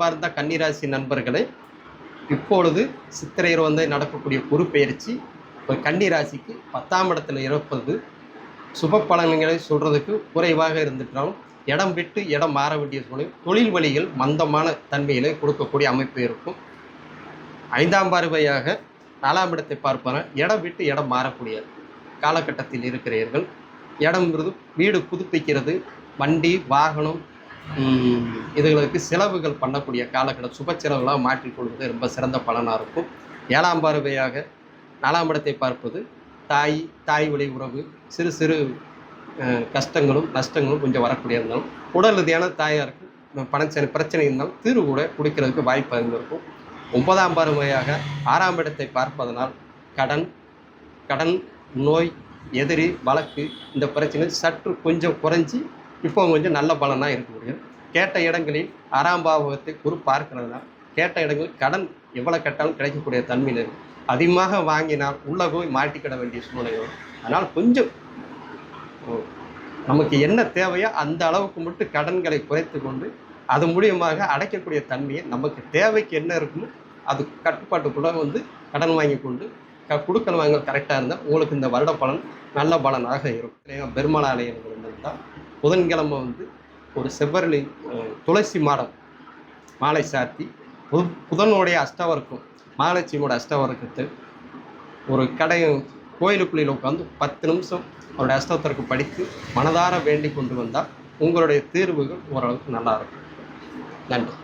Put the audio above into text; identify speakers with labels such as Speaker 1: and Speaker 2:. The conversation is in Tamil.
Speaker 1: அன்பார்ந்த கன்னிராசி நண்பர்களே இப்பொழுது சித்திரை வந்து நடக்கக்கூடிய குரு பெயர்ச்சி இப்போ கன்னிராசிக்கு பத்தாம் இடத்துல இருப்பது. சுப பலன்களை சொல்கிறதுக்கு குறைவாக இருந்துட்டாலும் இடம் விட்டு இடம் மாற வேண்டிய சூழல் தொழில் வழிகள் மந்தமான தன்மையிலே கொடுக்கக்கூடிய அமைப்பு இருக்கும். ஐந்தாம் பார்வையாக நாலாம் இடத்தை பார்ப்பன இடம் விட்டு இடம் மாறக்கூடிய காலகட்டத்தில் இருக்கிறீர்கள். இடம்ங்கிறது வீடு புதுப்பிக்கிறது வண்டி வாகனம் இதுகளுக்கு செலவுகள் பண்ணக்கூடிய காலகட்டம் சுப செலவுகளாக மாற்றிக்கொள்வது ரொம்ப சிறந்த பலனாக இருக்கும். ஏழாம் பார்வையாக நாலாம் இடத்தை பார்ப்பது தாய் தாய் வழி உறவு சிறு சிறு கஷ்டங்களும் நஷ்டங்களும் கொஞ்சம் வரக்கூடிய இருந்தாலும் உடல் ரீதியான தாயாருக்கு பணச்சனை பிரச்சனை இருந்தாலும் தீர்வு கூட குடிக்கிறதுக்கு வாய்ப்பு இருந்திருக்கும் இருக்கும் ஒன்பதாம் பார்வையாக ஆறாம் இடத்தை பார்ப்பதனால் கடன் கடன் நோய் எதிரி வழக்கு இந்த பிரச்சனை சற்று கொஞ்சம் குறைஞ்சி இப்போ கொஞ்சம் நல்ல பலனாக இருக்க முடியும் கேட்ட இடங்களில் ஆறாம் பாவகத்தை குரு பார்க்கிறதுனால் கேட்ட இடங்களில் கடன் எவ்வளோ கேட்டாலும் கிடைக்கக்கூடிய தன்மையில் இருக்கும் அதிகமாக வாங்கினால் உள்ளே போய் மாட்டிக்கிட வேண்டிய சூழ்நிலை வரும். அதனால் கொஞ்சம் ஓ, நமக்கு என்ன தேவையோ அந்த அளவுக்கு மட்டும் கடன்களை குறைத்து கொண்டு அது மூலியமாக அடைக்கக்கூடிய தன்மையை நமக்கு தேவைக்கு என்ன இருக்குமோ அது கட்டுப்பாட்டுக்குள்ளே வந்து கடன் வாங்கி கொண்டு க கொடுக்கல் வாங்க கரெக்டாக இருந்தால் உங்களுக்கு இந்த வருட பலன் நல்ல பலனாக இருக்கும். பெருமாள் ஆலயங்கள் இருந்தால் புதன்கிழமை வந்து ஒரு செவ்வரளி துளசி மாடம் மாலை சாத்தி புது புதனுடைய அஷ்டவர்க்கம் மகாலட்சுமியோட அஷ்டவர்க்கத்தை ஒரு கடை கோயிலுக்குள்ளில் உட்காந்து பத்து நிமிஷம் அவருடைய அஷ்டவத்திற்கு படித்து மனதார வேண்டி கொண்டு வந்தால் உங்களுடைய தீர்வுகள் ஓரளவுக்கு நல்லா இருக்கும். நன்றி.